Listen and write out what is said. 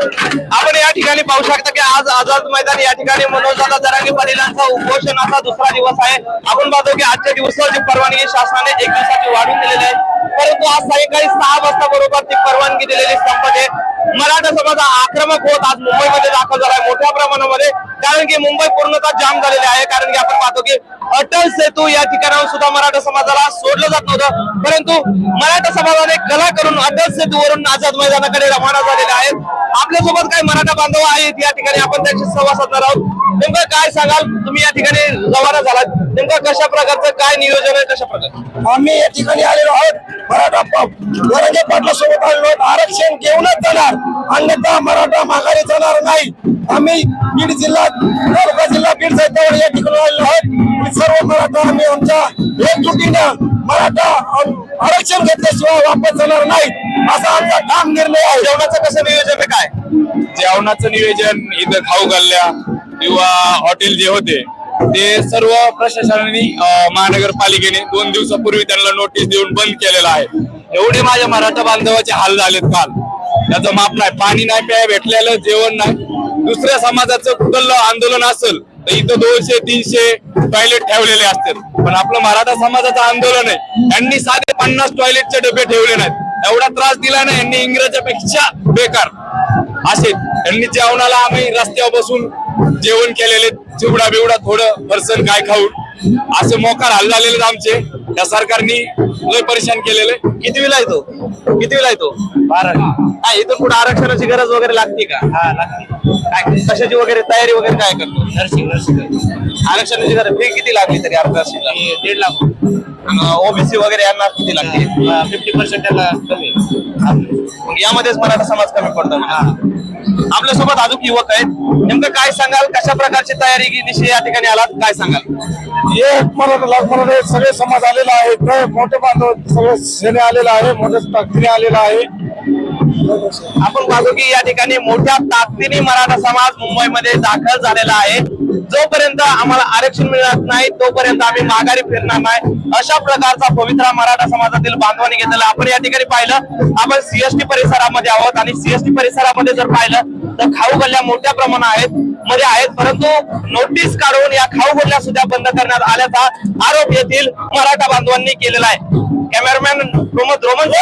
आपण या ठिकाणी पाहू शकता की आज आझाद मैदान या ठिकाणी मनोजदादा जरांगे पाटीलांचा उपोषणाचा दुसरा दिवस आहे. आपण पाहतो की आजच्या दिवसाची परवानगी शासनाने एक दिवसाची वाढून दिलेली आहे. परंतु आज सायंकाळी सहा वाजता बरोबर ती परवानगी दिलेली मराठा समाज आक्रमक होत आज मुंबईमध्ये दाखल झाला आहे मोठ्या प्रमाणामध्ये. कारण की मुंबई पूर्णतः जाम झालेली आहे. कारण की आपण पाहतो की अटल सेतू या ठिकाणावर सुद्धा मराठा समाजाला सोडलं जात नव्हतं. परंतु मराठा समाजाने कला करून अटल सेतूवरून आझाद मैदानाकडे रवाना झालेले आहेत. आपल्यासोबत काही मराठा बांधव आहेत. या ठिकाणी आपण त्यांची संवाद साधणार आहोत. नेमकं काय सांगाल? तुम्ही या ठिकाणी रवाना झालात. नेमकं कशा प्रकारचं काय नियोजन आहे? कशा प्रकारचं? आम्ही या ठिकाणी आलेलो आहोत. मराठा वरंगे पाटला सोबत आलेलो आहोत. आरक्षण घेऊनच जाणार. अन्यथा मराठा माघारी जाणार नाही. आम्ही बीड जिल्हा तालुका जिल्हा बीड साहित्यावर या ठिकाणी आलेलो आहोत. सर्व मराठा आम्ही आमच्या एकजुटीनं मराठा आरक्षण घेतल्याशिवाय वापस जाणार नाही. असा आमचा ठाम निर्णय आहे. जेवणाचं कसं नियोजन आहे काय? जेवणाचं नियोजन इथं खाऊ गल्ल्या किंवा हॉटेल जे होते ते सर्व प्रशासनाने महानगरपालिकेने दोन दिवसापूर्वी त्यांना नोटीस देऊन बंद केलेलं आहे. एवढे माझ्या मराठा बांधवाचे हाल झालेत काल. त्याचं माप नाही पाणी नाही प्याय भेटलेलं जेवण नाही. दुसऱ्या समाजाचं कुठलं आंदोलन असेल तर इथं दोनशे तीनशे टॉयलेट ठेवलेले असतील. पण आपलं मराठा समाजाचं आंदोलन आहे. त्यांनी साधे पन्नास टॉयलेटचे डबे ठेवले नाहीत. एवढा त्रास दिला नाही यांनी इंग्रजापेक्षा बेकार. असे त्यांनी जेवणाला आम्ही रस्त्यावर बसून जेवण केलेले चिवडा बिवडा थोडं फरसन काय खाऊन. असे मोकार हाल झालेले आमचे. त्या सरकारनी लय परेशान केलेले. कितवीला येतो कितवीला येतो बारावी. हा इथून पुढे आरक्षणाची गरज वगैरे लागते का? हा लागते. काय कशाची वगैरे तयारी वगैरे काय करतो? Nursing nursing. आरक्षणाची गरज फी किती लागली तरी आरक्षणाला दीड लाख. ओबीसी वगैरे यांना किती लागते? फिफ्टी पर्सेंट त्यांना कमी मग यामध्येच मराठा समाज कमी पडतो आपल्यासोबत अजून युवक आहेत. नेमकं काय सांगाल? कशा प्रकारची तयारी दिशी या ठिकाणी आलात? काय सांगाल? हे मराठा लाख मराठा सगळे समाज आलेला आहे. मोठे बांधव सगळे सेने आलेला आहे. मोठ्या ताकदीने आलेला आहे. आपण पाहतो की या ठिकाणी मोठ्या ताकदीने मराठा समाज मुंबईमध्ये दाखल झालेला आहे. जोपर्यंत आम्हाला आरक्षण मिळत नाही तोपर्यंत आम्ही माघारी फिरणार नाही. अशा प्रकारचा पवित्रा मराठा समाजातील बांधवांनी घेतलेला आपण या ठिकाणी पाहिलं आपण सीएसटी परिसरामध्ये आहोत आणि सीएसटी परिसरामध्ये जर पाहिलं तर खाऊ गल्ल्या मोठ्या प्रमाणात आहेत मध्ये आहेत परंतु नोटीस काढून या खाऊ गल्ल्या सुद्धा बंद करण्यात आल्याचा आरोप येथील मराठा बांधवांनी केलेला आहे. Cameraman Pramod Roman